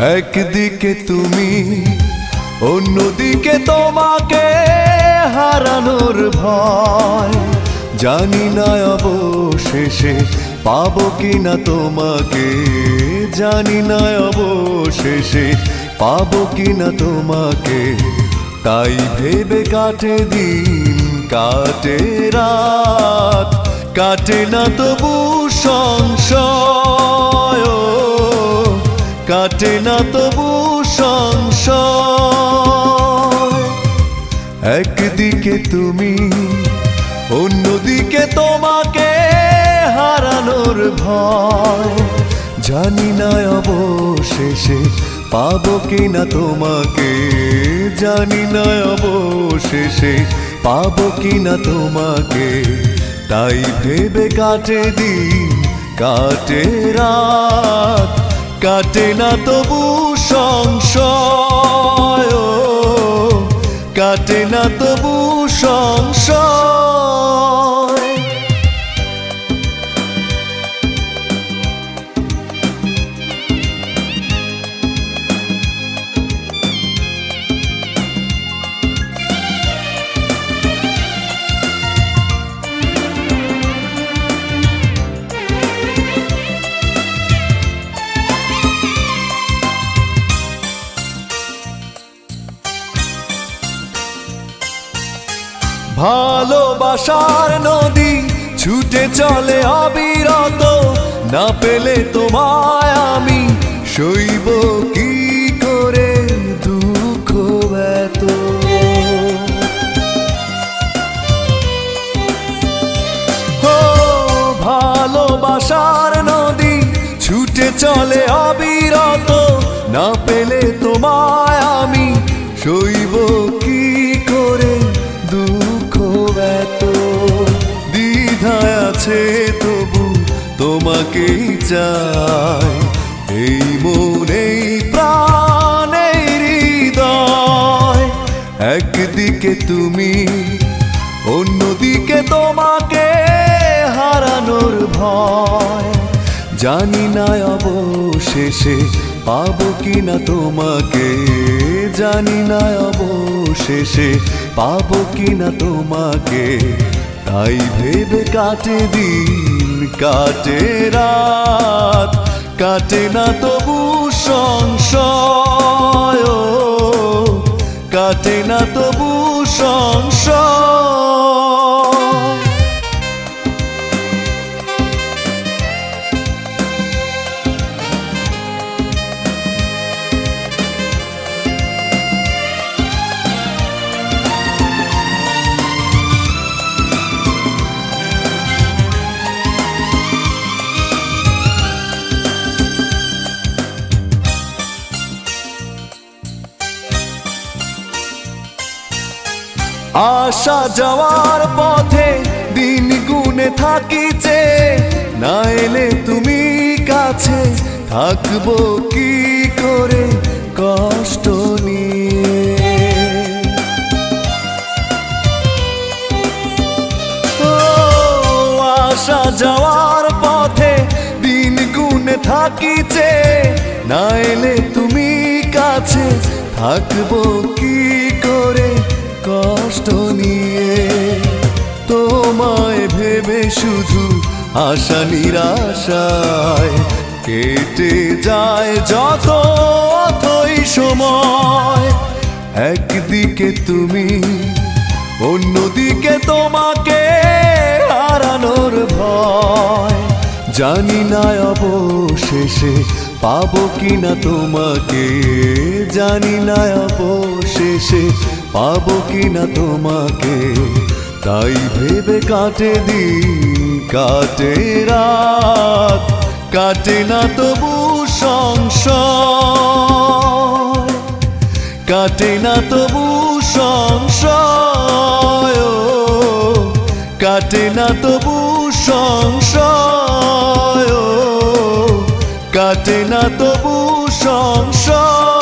একদিকে তুমি অন্যদিকে তোমাকে হারানোর ভয়। জানি না অবশেষে পাবো কিনা তোমাকে। জানি না অবশেষে পাবো কিনা তোমাকে। তাই ভেবে কাটে দিন কাটে রাত। কাটে না তবু ও, কাটে না তবু সংশয়। একদিকে তুমি, অন্যদিকে তোমাকে হারানোর ভয়। জানি না অবশেষে পাবো কিনা তোমাকে। জানি না অবশেষে পাবো কিনা তোমাকে। তাই ভেবে কাটে দিন, কাটে রাত। কাটে না তবু সংশয় কাটে না তবু সংশয়। ভালোবাসার নদী ছুটে চলে অবিরত। না পেলে তোমায় আমি সইব কি করে দুঃখ এত ভালোবাসার নদী ছুটে চলে অবিরত। না পেলে তবু তোমাকেই চাই। এই মনেই প্রাণের হৃদয়। একদিকে তুমি, অন্যদিকে তোমাকে হারানোর ভয়। জানি না অবশেষে পাবো কিনা তোমাকে। জানি না অবশেষে পাবো কিনা তোমাকে। তাই ভেবে কাটে দিন কাটে রাত কাটে না তবু সংশয়। কাটে না তবু সংশয়। আসা যাওয়ার পথে দিন গুনে থাকিছে না এলে তুমি কাছে থাকব কি করে কষ্ট নিয়ে? ও আসা যাওয়ার পথে দিন গুনে থাকিছে না এলে তুমি কাছে থাকব কি করে কষ্ট নিয়ে তোমায় ভেবে শুধু আশা নিরাশায় কেটে যায় যত অথই সময়। একদিকে তুমি, অন্যদিকে তোমাকে হারানোর ভয়। জানি না অবশেষে পাবো কিনা তোমাকে, জানি না অবশেষে পাবো কিনা তোমাকে? তাই ভেবে কাটে দিন, কাটে রাত, কাটে না তবু সংশয়। কাটে না তবু সংশয় কাটে না তবু সংশয় কাটে না তবু সংশয়।